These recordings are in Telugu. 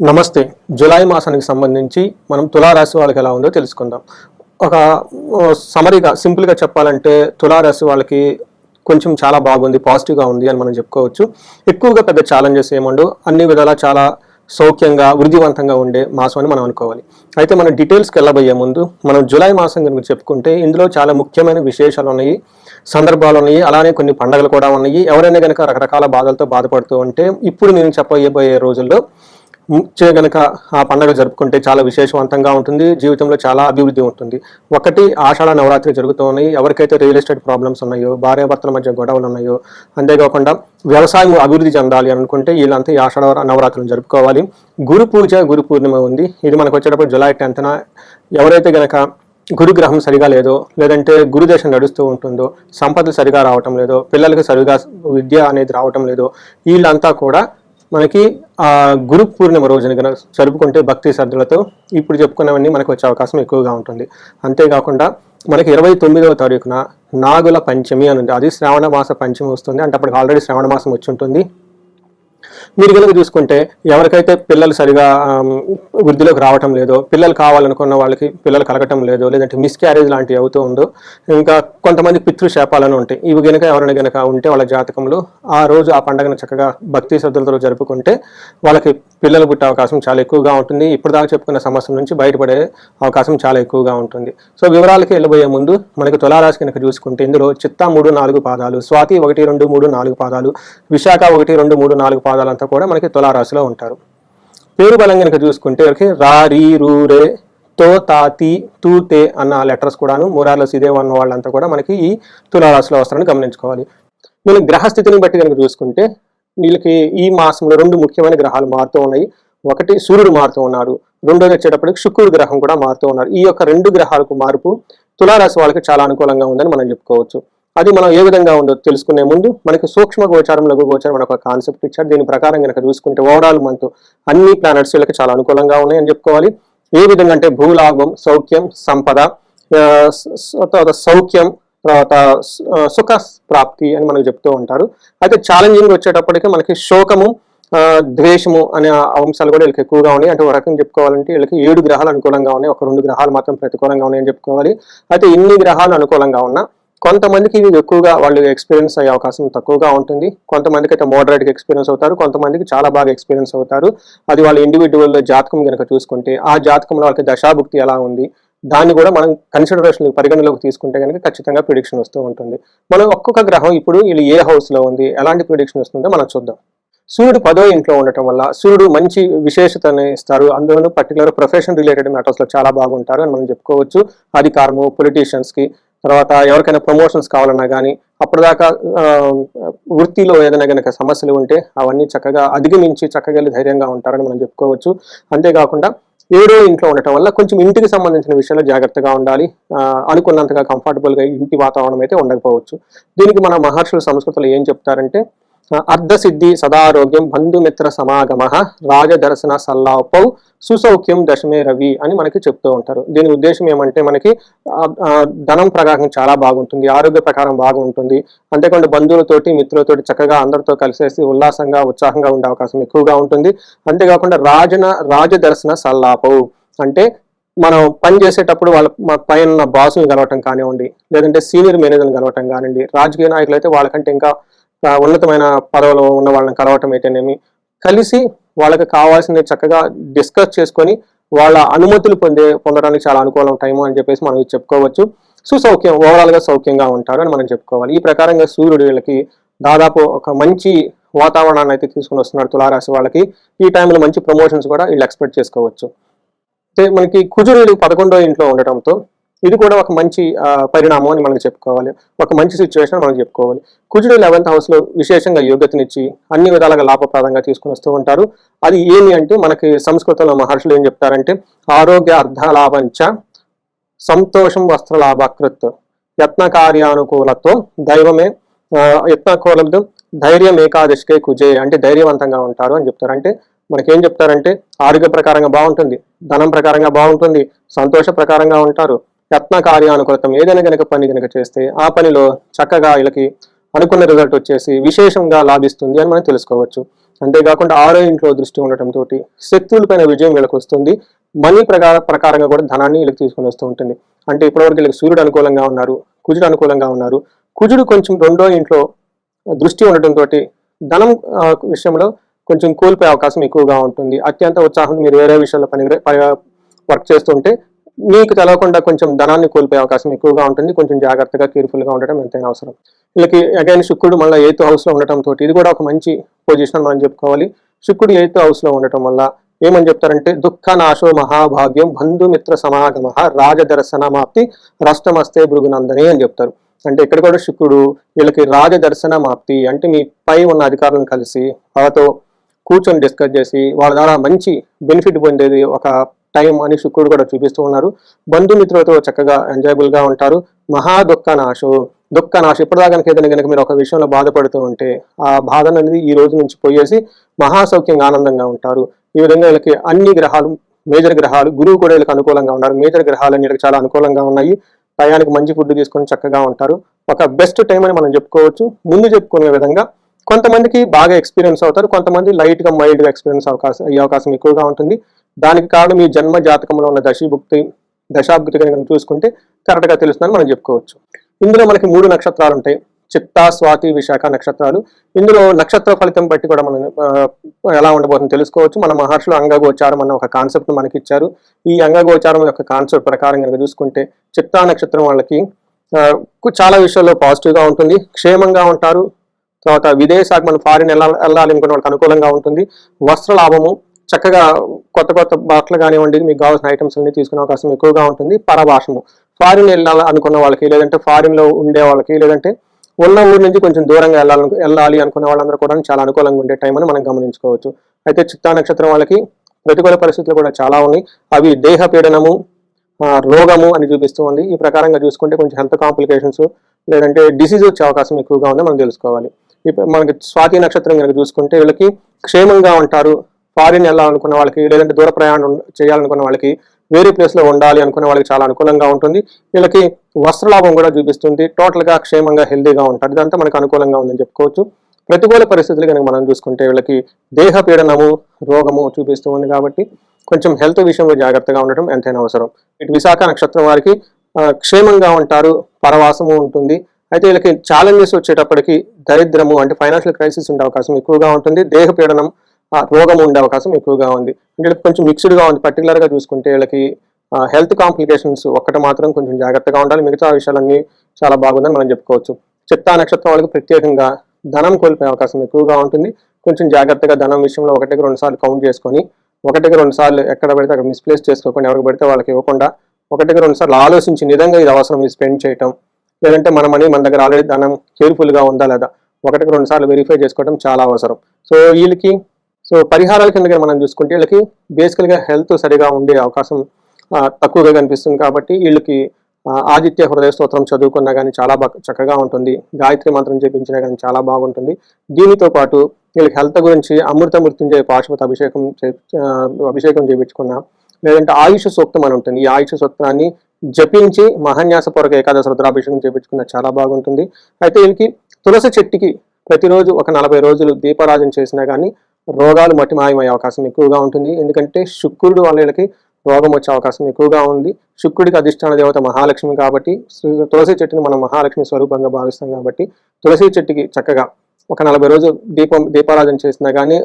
నమస్తే. జులై మాసానికి సంబంధించి మనం తులారాశి వాళ్ళకి ఎలా ఉందో తెలుసుకుందాం. ఒక సమరీగా సింపుల్గా చెప్పాలంటే తులారాశి వాళ్ళకి కొంచెం చాలా బాగుంది పాజిటివ్గా ఉంది అని మనం చెప్పుకోవచ్చు. ఎక్కువగా పెద్ద ఛాలెంజెస్ ఏముండవు. అన్ని విధాలా చాలా సౌఖ్యంగా వృద్ధివంతంగా ఉండే మాసం అని మనం అనుకోవాలి. అయితే మనం డీటెయిల్స్కి వెళ్ళబోయే ముందు మనం జూలై మాసం గురించి చెప్పుకుంటే ఇందులో చాలా ముఖ్యమైన విశేషాలు ఉన్నాయి సందర్భాలు ఉన్నాయి అలానే కొన్ని పండుగలు కూడా ఉన్నాయి. ఎవరైనా కనుక రకరకాల బాధలతో బాధపడుతూ ఉంటే ఇప్పుడు నేను చెప్పబోయే రోజుల్లో గనక ఆ పండుగ జరుపుకుంటే చాలా విశేషవంతంగా ఉంటుంది. జీవితంలో చాలా అభివృద్ధి ఉంటుంది. ఒకటి ఆషాఢ నవరాత్రి జరుగుతూ ఉన్నాయి. ఎవరికైతే రియల్ ఎస్టేట్ ప్రాబ్లమ్స్ ఉన్నాయో భార్యాభర్తల మధ్య గొడవలు ఉన్నాయో అంతేకాకుండా వ్యవసాయం అభివృద్ధి చెందాలి అనుకుంటే వీళ్ళంతా ఈ ఆషాఢ నవరాత్రులు జరుపుకోవాలి. గురు పూజ గురు పూర్ణిమ ఉంది. ఇది మనకు వచ్చేటప్పుడు జూలై టెన్త్న ఎవరైతే గనక గురుగ్రహం సరిగా లేదో లేదంటే గురుదేశం నడుస్తూ ఉంటుందో సంపదలు సరిగా రావటం లేదో పిల్లలకి సరిగా విద్య అనేది రావటం లేదో వీళ్ళంతా కూడా మనకి ఆ గురు పూర్ణిమ రోజున కనుక జరుపుకుంటే భక్తి శ్రద్ధలతో ఇప్పుడు చెప్పుకున్నవన్నీ మనకు వచ్చే అవకాశం ఎక్కువగా ఉంటుంది. అంతేకాకుండా మనకి ఇరవై తొమ్మిదవ తారీఖున నాగుల పంచమి అని ఉంది. అది శ్రావణ మాస పంచమి వస్తుంది. అంటే అప్పటికి ఆల్రెడీ శ్రావణ మాసం వచ్చి ఉంటుంది. మీరు కనుక చూసుకుంటే ఎవరికైతే పిల్లలు సరిగా వృద్ధిలోకి రావటం లేదో పిల్లలు కావాలనుకున్న వాళ్ళకి పిల్లలు కలగటం లేదో లేదంటే మిస్క్యారేజ్ లాంటివి అవుతూ ఉందో ఇంకా కొంతమంది పితృశాపాలను ఉంటాయి. ఇవి గనుక ఎవరైనా గనక ఉంటే వాళ్ళ జాతకంలో ఆ రోజు ఆ పండుగను చక్కగా భక్తి శ్రద్ధలతో జరుపుకుంటే వాళ్ళకి పిల్లలు పుట్టే అవకాశం చాలా ఎక్కువగా ఉంటుంది. ఇప్పుడు దాకా చెప్పుకున్న సమస్య నుంచి బయటపడే అవకాశం చాలా ఎక్కువగా ఉంటుంది. సో వివరాలకి వెళ్ళబోయే ముందు మనకి తులారాశి కనుక చూసుకుంటే ఇందులో చిత్తా మూడు నాలుగు పాదాలు స్వాతి ఒకటి రెండు మూడు నాలుగు పాదాలు విశాఖ ఒకటి రెండు మూడు నాలుగు పాదాలు వాళ్ళంతా కూడా మనకి తులారాశిలో ఉంటారు. పేరు బలం కనుక చూసుకుంటే రా రీ రూ రే తో తా తూతే తూ తే అన్న లెటర్స్ కూడాను మూరార్ల సిదేవ్ అన్న వాళ్ళంతా కూడా మనకి ఈ తులారాశిలో వస్తారని గమనించుకోవాలి. వీళ్ళ గ్రహస్థితిని బట్టి కనుక చూసుకుంటే వీళ్ళకి ఈ మాసంలో రెండు ముఖ్యమైన గ్రహాలు మారుతూ ఉన్నాయి. ఒకటి సూర్యుడు మారుతూ ఉన్నాడు. రెండోది వచ్చేటప్పటికి శుక్రుడు గ్రహం కూడా మారుతూ ఉన్నారు. ఈ యొక్క రెండు గ్రహాలకు మార్పు తులారాశి వాళ్ళకి చాలా అనుకూలంగా ఉందని మనం చెప్పుకోవచ్చు. అది మనం ఏ విధంగా ఉందో తెలుసుకునే ముందు మనకి సూక్ష్మ గోచారం లఘు గోచారం అనే ఒక కాన్సెప్ట్ ఇచ్చారు. దీని ప్రకారం కనుక చూసుకుంటే ఓవరాల్ మంత్ అన్ని ప్లానెట్స్ వీళ్ళకి చాలా అనుకూలంగా ఉన్నాయని చెప్పుకోవాలి. ఏ విధంగా అంటే భూలాభం సౌఖ్యం సంపద తర్వాత సౌఖ్యం తర్వాత సుఖ ప్రాప్తి అని మనకు చెప్తూ ఉంటారు. అయితే ఛాలెంజింగ్ వచ్చేటప్పటికి మనకి శోకము ద్వేషము అనే అంశాలు కూడా వీళ్ళకి ఎక్కువగా ఉన్నాయి. అంటే ఒక రకంగా చెప్పుకోవాలంటే వీళ్ళకి ఏడు గ్రహాలు అనుకూలంగా ఉన్నాయి. ఒక రెండు గ్రహాలు మాత్రం ప్రతికూలంగా ఉన్నాయని చెప్పుకోవాలి. అయితే ఇన్ని గ్రహాలు అనుకూలంగా ఉన్నా కొంతమందికి ఇవి ఎక్కువగా వాళ్ళు ఎక్స్పీరియన్స్ అయ్యే అవకాశం తక్కువగా ఉంటుంది. కొంతమందికి అయితే మోడరేట్గా ఎక్స్పీరియన్స్ అవుతారు. కొంతమందికి చాలా బాగా ఎక్స్పీరియన్స్ అవుతారు. అది వాళ్ళ ఇండివిజువల్ జాతకం కనుక చూసుకుంటే ఆ జాతకంలో వాళ్ళకి దశాభుక్తి ఎలా ఉంది? దాన్ని కూడా మనం కన్సిడరేషన్ పరిగణలోకి తీసుకుంటే కనుక ఖచ్చితంగా ప్రిడిక్షన్ వస్తూ ఉంటుంది. మనం ఒక్కొక్క గ్రహం ఇప్పుడు వీళ్ళు ఏ హౌస్లో ఉంది? ఎలాంటి ప్రిడిక్షన్ వస్తుందో మనం చూద్దాం. సూర్యుడు పదో ఇంట్లో ఉండటం వల్ల సూర్యుడు మంచి విశేషతని ఇస్తారు. అందులోనూ పర్టికులర్ ప్రొఫెషన్ రిలేటెడ్ మ్యాటర్స్లో చాలా బాగుంటారు అని మనం చెప్పుకోవచ్చు. అధికారము పొలిటీషియన్స్కి తర్వాత ఎవరికైనా ప్రమోషన్స్ కావాలన్నా కానీ అప్పటిదాకా వృత్తిలో ఏదైనా కనుక సమస్యలు ఉంటే అవన్నీ చక్కగా అధిగమించి చక్కగా వెళ్ళి ధైర్యంగా ఉంటారని మనం చెప్పుకోవచ్చు. అంతేకాకుండా ఏడో ఇంట్లో ఉండటం వల్ల కొంచెం ఇంటికి సంబంధించిన విషయంలో జాగ్రత్తగా ఉండాలి. అనుకున్నంతగా కంఫర్టబుల్గా ఇంటి వాతావరణం అయితే ఉండకపోవచ్చు. దీనికి మన మహర్షుల సంస్కృతిలో ఏం చెప్తారంటే అర్ధసిద్ధి సదారోగ్యం బంధుమిత్ర సమాగమ రాజదర్శన సల్లాపౌ సుసౌఖ్యం దశమే రవి అని మనకి చెప్తూ ఉంటారు. దీని ఉద్దేశం ఏమంటే మనకి ధనం ప్రకారం చాలా బాగుంటుంది ఆరోగ్య ప్రకారం బాగుంటుంది. అంతేకాకుండా బంధువులతోటి మిత్రులతోటి చక్కగా అందరితో కలిసేసి ఉల్లాసంగా ఉత్సాహంగా ఉండే అవకాశం ఎక్కువగా ఉంటుంది. అంతేకాకుండా రాజన రాజదర్శన సల్లాపౌ అంటే మనం పని చేసేటప్పుడు వాళ్ళ మా పైన ఉన్న బాసుని కలవటం కానివ్వండి లేదంటే సీనియర్ మేనేజర్ని కలవటం కానివ్వండి రాజకీయ నాయకులు అయితే వాళ్ళకంటే ఇంకా ఉన్నతమైన పదవులు ఉన్న వాళ్ళని కలవటం అయితేనేమి కలిసి వాళ్ళకి కావాల్సింది చక్కగా డిస్కస్ చేసుకొని వాళ్ళ అనుమతులు పొందే పొందడానికి చాలా అనుకూలం టైము అని చెప్పేసి మనం చెప్పుకోవచ్చు. సుసౌఖ్యం ఓవరాల్గా సౌఖ్యంగా ఉంటారు అని మనం చెప్పుకోవాలి. ఈ ప్రకారంగా సూర్యుడు వీళ్ళకి దాదాపు ఒక మంచి వాతావరణాన్ని అయితే తీసుకుని వస్తున్నారు తులారాశి వాళ్ళకి. ఈ టైంలో మంచి ప్రమోషన్స్ కూడా వీళ్ళు ఎక్స్పెక్ట్ చేసుకోవచ్చు. అయితే మనకి కుజుడు పదకొండో ఇంట్లో ఉండటంతో ఇది కూడా ఒక మంచి పరిణామం అని మనకు చెప్పుకోవాలి. ఒక మంచి సిచ్యువేషన్ మనం చెప్పుకోవాలి. కుజుడు లెవెన్త్ హౌస్లో విశేషంగా యోగ్యతనిచ్చి అన్ని విధాలుగా లాభప్రదంగా తీసుకుని వస్తూ ఉంటారు. అది ఏమి అంటే మనకి సంస్కృతంలో మహర్షులు ఏం చెప్తారంటే ఆరోగ్య అర్ధలాభంచ సంతోషం వస్త్రలాభకృత్ యత్న కార్యానుకూలతో దైవమే యత్నకూలతో ధైర్యం ఏకాదశికే కుజే అంటే ధైర్యవంతంగా ఉంటారు అని చెప్తారు అంటే మనకేం చెప్తారంటే ఆరోగ్య ప్రకారంగా బాగుంటుంది ధనం ప్రకారంగా బాగుంటుంది సంతోష ప్రకారంగా ఉంటారు. యత్న కార్యానుకృతం ఏదైనా గనక పని గనక చేస్తే ఆ పనిలో చక్కగా వీళ్ళకి అనుకున్న రిజల్ట్ వచ్చేసి విశేషంగా లాభిస్తుంది అని మనం తెలుసుకోవచ్చు. అంతేకాకుండా ఆరో ఇంట్లో దృష్టి ఉండటంతో శత్రువులపైన విజయం వీళ్ళకి వస్తుంది. మనీ ప్రకార ప్రకారంగా కూడా ధనాన్ని వీళ్ళకి తీసుకొని వస్తూ ఉంటుంది. అంటే ఇప్పటివరకు వీళ్ళకి సూర్యుడు అనుకూలంగా ఉన్నారు కుజుడు అనుకూలంగా ఉన్నారు. కుజుడు కొంచెం రెండో ఇంట్లో దృష్టి ఉండటంతో ధనం విషయంలో కొంచెం కోల్పోయే అవకాశం ఎక్కువగా ఉంటుంది. అత్యంత ఉత్సాహం మీరు వేరే విషయాల్లో పని వర్క్ చేస్తుంటే మీకు తెలవకుండా కొంచెం ధనాన్ని కోల్పోయే అవకాశం ఎక్కువగా ఉంటుంది. కొంచెం జాగ్రత్తగా కేర్ఫుల్గా ఉండటం ఎంతైనా అవసరం. వీళ్ళకి అగైన్ శుక్రుడు మళ్ళీ ఎయిత్ హౌస్లో ఉండటంతో ఉండటం తోటి ఇది కూడా ఒక మంచి పొజిషన్ మనం చెప్పుకోవాలి. శుక్రుడు ఎయిత్ హౌస్లో ఉండటం వల్ల ఏమని చెప్తారంటే దుఃఖ నాశో మహాభాగ్యం బంధుమిత్ర సమాగమ రాజదర్శనమాప్తి రష్టమస్తే భృగునందనే అని చెప్తారు. అంటే ఇక్కడ కూడా శుక్రుడు వీళ్ళకి రాజదర్శనమాప్తి అంటే మీ పై ఉన్న అధికారులను కలిసి వాళ్ళతో కూర్చొని డిస్కస్ చేసి వాళ్ళ ద్వారా మంచి బెనిఫిట్ పొందేది ఒక టైం అని శుక్రుడు కూడా చూపిస్తూ ఉన్నారు. బంధుమిత్రులతో చక్కగా ఎంజాయబుల్గా ఉంటారు. మహా దుఃఖ నాశం దుఃఖ నాశం ఇప్పటిదాకా కనుక ఏదైనా కనుక మీరు ఒక విషయంలో బాధపడుతూ ఉంటే ఆ బాధ అనేది ఈ రోజు నుంచి పోయేసి మహాసౌఖ్యంగా ఆనందంగా ఉంటారు. ఈ విధంగా వీళ్ళకి అన్ని గ్రహాలు మేజర్ గ్రహాలు గురువు కూడా వీళ్ళకి అనుకూలంగా ఉన్నారు. మేజర్ గ్రహాలు అన్ని చాలా అనుకూలంగా ఉన్నాయి. టయానికి మంచి ఫుడ్ తీసుకొని చక్కగా ఉంటారు. ఒక బెస్ట్ టైం అని మనం చెప్పుకోవచ్చు. ముందు చెప్పుకునే విధంగా కొంతమందికి బాగా ఎక్స్పీరియన్స్ అవుతారు కొంతమంది లైట్గా మైల్డ్గా ఎక్స్పీరియన్స్ అవకాశం అయ్యే అవకాశం ఎక్కువగా ఉంటుంది. దానికి కారణం మీ జన్మ జాతకంలో ఉన్న దశీభుక్తి దశాభుక్తి కనుక చూసుకుంటే కరెక్ట్గా తెలుస్తుందని మనం చెప్పుకోవచ్చు. ఇందులో మనకి మూడు నక్షత్రాలు ఉంటాయి. చిత్త స్వాతి విశాఖ నక్షత్రాలు. ఇందులో నక్షత్ర ఫలితం బట్టి కూడా మనం ఎలా ఉండబోతుందో తెలుసుకోవచ్చు. మన మహర్షులు అంగగోచారం అన్న ఒక కాన్సెప్ట్ మనకి ఇచ్చారు. ఈ అంగగోచారం యొక్క కాన్సెప్ట్ ప్రకారం కనుక చూసుకుంటే చిత్తా నక్షత్రం వాళ్ళకి చాలా విషయాల్లో పాజిటివ్గా ఉంటుంది. క్షేమంగా ఉంటారు. తర్వాత విదేశాలకు మనం ఫారిన్ వెళ్ళాలి వెళ్ళాలి అనుకున్న వాళ్ళకి అనుకూలంగా ఉంటుంది. వస్త్ర లాభము చక్కగా కొత్త కొత్త బట్టలు కానివ్వండి మీకు కావాల్సిన ఐటమ్స్ అన్ని తీసుకునే అవకాశం ఎక్కువగా ఉంటుంది. పరభాషము. ఫారిన్ వెళ్ళాలి అనుకున్న వాళ్ళకి లేదంటే ఫారిన్లో ఉండే వాళ్ళకి లేదంటే ఉన్న ఊరి నుంచి కొంచెం దూరంగా వెళ్ళాలి వెళ్ళాలి అనుకున్న వాళ్ళందరూ కూడా చాలా అనుకూలంగా ఉండే టైం అని మనం గమనించుకోవచ్చు. అయితే చిత్తా నక్షత్రం వాళ్ళకి ప్రతికూల పరిస్థితులు కూడా చాలా ఉన్నాయి. అవి దేహ పీడనము రోగము అని చూపిస్తూ ఉంది. ఈ ప్రకారంగా చూసుకుంటే కొంచెం హెల్త్ కాంప్లికేషన్స్ లేదంటే డిసీజ్ వచ్చే అవకాశం ఎక్కువగా ఉంది మనం తెలుసుకోవాలి. మనకి స్వాతి నక్షత్రం కనుక చూసుకుంటే వీళ్ళకి క్షేమంగా ఉంటారు. ఫారిన్ వెళ్ళాలనుకున్న వాళ్ళకి లేదంటే దూర ప్రయాణం చేయాలనుకున్న వాళ్ళకి వేరే ప్లేస్లో ఉండాలి అనుకున్న వాళ్ళకి చాలా అనుకూలంగా ఉంటుంది. వీళ్ళకి వస్త్రలాభం కూడా చూపిస్తుంది. టోటల్గా క్షేమంగా హెల్దీగా ఉంటారు. ఇదంతా మనకు అనుకూలంగా ఉందని చెప్పుకోవచ్చు. ప్రతికూల పరిస్థితులు కనుక మనం చూసుకుంటే వీళ్ళకి దేహ పీడనము రోగము చూపిస్తూ ఉంది కాబట్టి కొంచెం హెల్త్ విషయంలో జాగ్రత్తగా ఉండటం ఎంతైనా అవసరం. ఇటు విశాఖ నక్షత్రం వారికి క్షేమంగా ఉంటారు. పరవాసము ఉంటుంది. అయితే వీళ్ళకి ఛాలెంజెస్ వచ్చేటప్పటికి దరిద్రము అంటే ఫైనాన్షియల్ క్రైసిస్ ఉండే అవకాశం ఎక్కువగా ఉంటుంది. దేహ పీడనం రోగం ఉండే అవకాశం ఎక్కువగా ఉంది. అంటే వీళ్ళకి కొంచెం మిక్స్డ్గా ఉంది. పర్టికులర్గా చూసుకుంటే వీళ్ళకి హెల్త్ కాంప్లికేషన్స్ ఒక్కటి మాత్రం కొంచెం జాగ్రత్తగా ఉండాలి. మిగతా విషయాలన్నీ చాలా బాగుందని మనం చెప్పుకోవచ్చు. చిత్తా నక్షత్రం వాళ్ళకి ప్రత్యేకంగా ధనం కోల్పోయే అవకాశం ఎక్కువగా ఉంటుంది. కొంచెం జాగ్రత్తగా ధనం విషయంలో ఒకటికి రెండు సార్లు కౌంట్ చేసుకొని ఒకటికి రెండు సార్లు ఎక్కడ పడితే అక్కడ మిస్ప్లేస్ చేసుకోకుండా ఎవరికి పడితే వాళ్ళకి ఇవ్వకుండా ఒకటికి రెండు సార్లు ఆలోచించి నిజంగా ఇది అవసరం ఇది స్పెండ్ చేయటం. లేదంటే మన మనీ మన దగ్గర ఆల్రెడీ ధనం కేర్ఫుల్గా ఉందా లేదా? ఒకటికి రెండు సార్లు వెరిఫై చేసుకోవడం చాలా అవసరం. సో వీళ్ళకి సో పరిహారాల కింద మనం చూసుకుంటే వీళ్ళకి బేసికల్గా హెల్త్ సరిగా ఉండే అవకాశం తక్కువగా కనిపిస్తుంది కాబట్టి వీళ్ళకి ఆదిత్య హృదయ స్తోత్రం చదువుకున్నా కానీ చాలా బాగా చక్కగా ఉంటుంది. గాయత్రి మంత్రం చేపించినా కానీ చాలా బాగుంటుంది. దీనితో పాటు వీళ్ళకి హెల్త్ గురించి అమృత మృత్యుంజయ పాశుపత అభిషేకం చే- అభిషేకం చేయించుకున్నా లేదంటే ఆయుష్ సూక్తం అని ఉంటుంది. ఈ ఆయుష్ సూక్తాన్ని జపించి మహాన్యాసపూర్వక ఏకాదశ రుద్రాభిషేకం చేపించుకున్న చాలా బాగుంటుంది. అయితే వీళ్ళకి తులసి చెట్టుకి ప్రతిరోజు ఒక నలభై రోజులు దీపారాజన చేసినా కానీ రోగాలు మట్టి మాయమయ్యే అవకాశం ఎక్కువగా ఉంటుంది. ఎందుకంటే శుక్రుడు వాళ్ళకి రోగం వచ్చే అవకాశం ఎక్కువగా ఉంది. శుక్రుడికి అధిష్టాన దేవత మహాలక్ష్మి కాబట్టి తులసి చెట్టుని మనం మహాలక్ష్మి స్వరూపంగా భావిస్తాం కాబట్టి తులసి చెట్టుకి చక్కగా ఒక నలభై రోజులు దీపం దీపారాధన చేసినా కానీ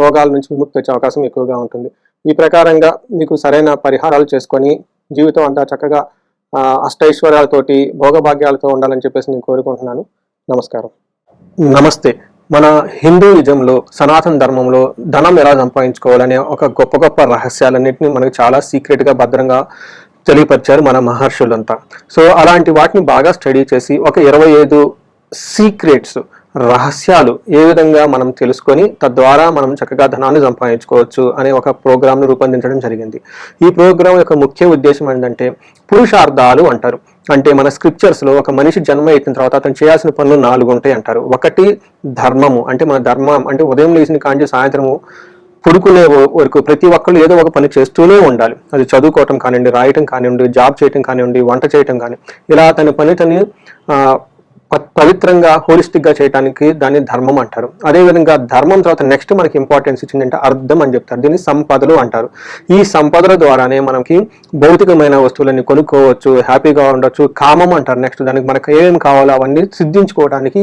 రోగాల నుంచి విముక్తి వచ్చే అవకాశం ఎక్కువగా ఉంటుంది. ఈ ప్రకారంగా మీకు సరైన పరిహారాలు చేసుకొని జీవితం అంతా చక్కగా అష్టైశ్వర్యాలతోటి భోగభాగ్యాలతో ఉండాలని చెప్పేసి నేను కోరుకుంటున్నాను. నమస్కారం. నమస్తే. మన హిందూయిజంలో సనాతన ధర్మంలో ధనం ఎలా సంపాదించుకోవాలనే ఒక గొప్ప గొప్ప రహస్యాలన్నింటినీ మనకు చాలా సీక్రెట్గా భద్రంగా తెలియపరిచారు మన మహర్షులంతా. సో అలాంటి వాటిని బాగా స్టడీ చేసి ఒక ఇరవై ఐదు సీక్రెట్స్ రహస్యాలు ఏ విధంగా మనం తెలుసుకొని తద్వారా మనం చక్కగా ధనాన్ని సంపాదించుకోవచ్చు అనే ఒక ప్రోగ్రామ్ను రూపొందించడం జరిగింది. ఈ ప్రోగ్రాం యొక్క ముఖ్య ఉద్దేశం ఏంటంటే పురుషార్థాలు అంటారు. అంటే మన స్క్రిప్చర్స్లో ఒక మనిషి జన్మ అయిన తర్వాత అతను చేయాల్సిన పనులు నాలుగు ఉంటాయి అంటారు. ఒకటి ధర్మము. అంటే మన ధర్మం అంటే ఉదయం లేచిన కాంచి సాయంత్రము పుడుకునే వరకు ప్రతి ఒక్కళ్ళు ఏదో ఒక పని చేస్తూనే ఉండాలి. అది చదువుకోవటం కానివ్వండి రాయటం కానివ్వండి జాబ్ చేయటం కానివ్వండి వంట చేయటం కానీ ఇలా తన పని తను పవిత్రంగా హోలిస్టిక్గా చేయడానికి దాన్ని ధర్మం అంటారు. అదేవిధంగా ధర్మం తర్వాత నెక్స్ట్ మనకి ఇంపార్టెన్స్ ఇచ్చిందంటే అర్థం అని చెప్తారు. దీన్ని సంపదలు అంటారు. ఈ సంపదల ద్వారానే మనకి భౌతికమైన వస్తువులన్నీ కొనుక్కోవచ్చు హ్యాపీగా ఉండొచ్చు కామం అంటారు. నెక్స్ట్ దానికి మనకు ఏమేమి కావాలో అవన్నీ సిద్ధించుకోవడానికి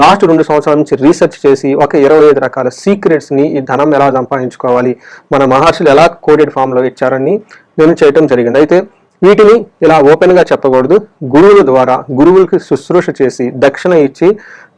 లాస్ట్ రెండు సంవత్సరాల నుంచి రీసెర్చ్ చేసి ఒక ఇరవై ఐదు రకాల సీక్రెట్స్ని ఈ ధనం ఎలా సంపాదించుకోవాలి మన మహర్షులు ఎలా కోడెడ్ ఫామ్లో ఇచ్చారని నేను చేయటం జరిగింది. అయితే వీటిని ఇలా ఓపెన్గా చెప్పకూడదు. గురువుల ద్వారా గురువులకి శుశ్రూష చేసి దక్షిణ ఇచ్చి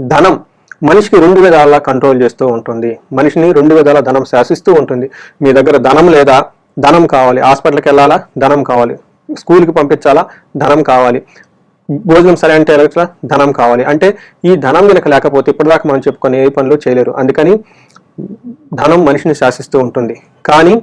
ధనం మనిషికి రెండు విధాలా కంట్రోల్ చేస్తూ ఉంటుంది. మనిషిని రెండు విధాల ధనం శాసిస్తూ ఉంటుంది. మీ దగ్గర ధనం లేదా ధనం కావాలి. హాస్పిటల్కి వెళ్ళాలా? ధనం కావాలి. స్కూల్కి పంపించాలా? ధనం కావాలి. భోజనం సరే అంటే ధనం కావాలి. అంటే ఈ ధనం కనుక లేకపోతే ఇప్పటిదాకా మనం చెప్పుకొని ఏ పనులు చేయలేరు. అందుకని ధనం మనిషిని శాసిస్తూ ఉంటుంది. కానీ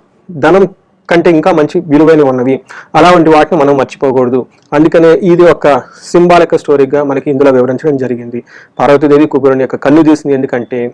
ధనం కంటే ఇంకా మంచి విలువైనవి ఉన్నవి. అలాంటి వాటిని మనం మర్చిపోకూడదు. అందుకనే ఇది ఒక సింబాలిక స్టోరీగా మనకి ఇందులో వివరించడం జరిగింది. పార్వతీదేవి కుబేరుని యొక్క కన్ను తీసింది ఎందుకంటే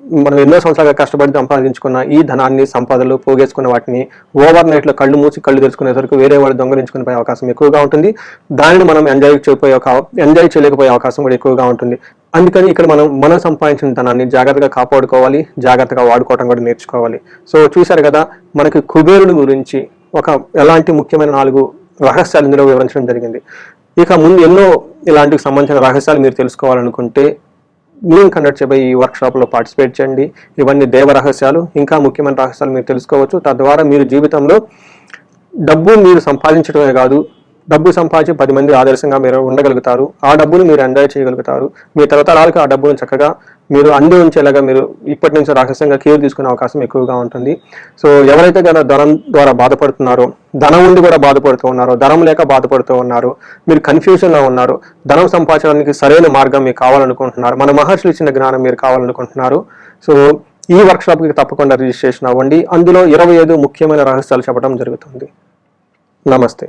మనం ఎన్నో సంవత్సరాలుగా కష్టపడి సంపాదించుకున్న ఈ ధనాన్ని సంపదలు పోగేసుకున్న వాటిని ఓవర్ నైట్లో కళ్ళు మూసి కళ్ళు తెరుచుకునేసరికి వేరే వాళ్ళు దొంగలించుకునే పోయే అవకాశం ఎక్కువగా ఉంటుంది. దానిని మనం ఎంజాయ్ చేయకపోయే ఒక ఎంజాయ్ చేయలేకపోయే అవకాశం కూడా ఎక్కువగా ఉంటుంది. అందుకని ఇక్కడ మనం మనం సంపాదించిన ధనాన్ని జాగ్రత్తగా కాపాడుకోవాలి జాగ్రత్తగా వాడుకోవడం కూడా నేర్చుకోవాలి. సో చూశారు కదా మనకి కుబేరుని గురించి ఒక ఎలాంటి ముఖ్యమైన నాలుగు రహస్యాలు ఇందులో వివరించడం జరిగింది. ఇక ముందు ఎన్నో ఇలాంటికి సంబంధించిన రహస్యాలు మీరు తెలుసుకోవాలనుకుంటే మేము కండక్ట్ చేయబోయే ఈ వర్క్షాప్లో పార్టిసిపేట్ చేయండి. ఇవన్నీ దేవ రహస్యాలు ఇంకా ముఖ్యమైన రహస్యాలు మీరు తెలుసుకోవచ్చు. తద్వారా మీరు జీవితంలో డబ్బు మీరు సంపాదించడమే కాదు డబ్బు సంపాదించి పది మంది ఆదర్శంగా మీరు ఉండగలుగుతారు. ఆ డబ్బును మీరు ఎంజాయ్ చేయగలుగుతారు. మీ తరతరాలకు ఆ డబ్బును చక్కగా మీరు అంది ఉంచేలాగా మీరు ఇప్పటి నుంచి రహస్యంగా కేర్ తీసుకునే అవకాశం ఎక్కువగా ఉంటుంది. సో ఎవరైతే కదా ధనం ద్వారా బాధపడుతున్నారో ధనం ఉండి కూడా బాధపడుతూ ఉన్నారో ధనం లేక బాధపడుతూ ఉన్నారు మీరు కన్ఫ్యూజన్లో ఉన్నారు. ధనం సంపాదించడానికి సరైన మార్గం మీకు కావాలనుకుంటున్నారు. మన మహర్షులు ఇచ్చిన జ్ఞానం మీరు కావాలనుకుంటున్నారు. సో ఈ వర్క్షాప్కి తప్పకుండా రిజిస్ట్రేషన్ అవ్వండి. అందులో ఇరవై ఐదు ముఖ్యమైన రహస్యాలు చెప్పడం జరుగుతుంది. నమస్తే.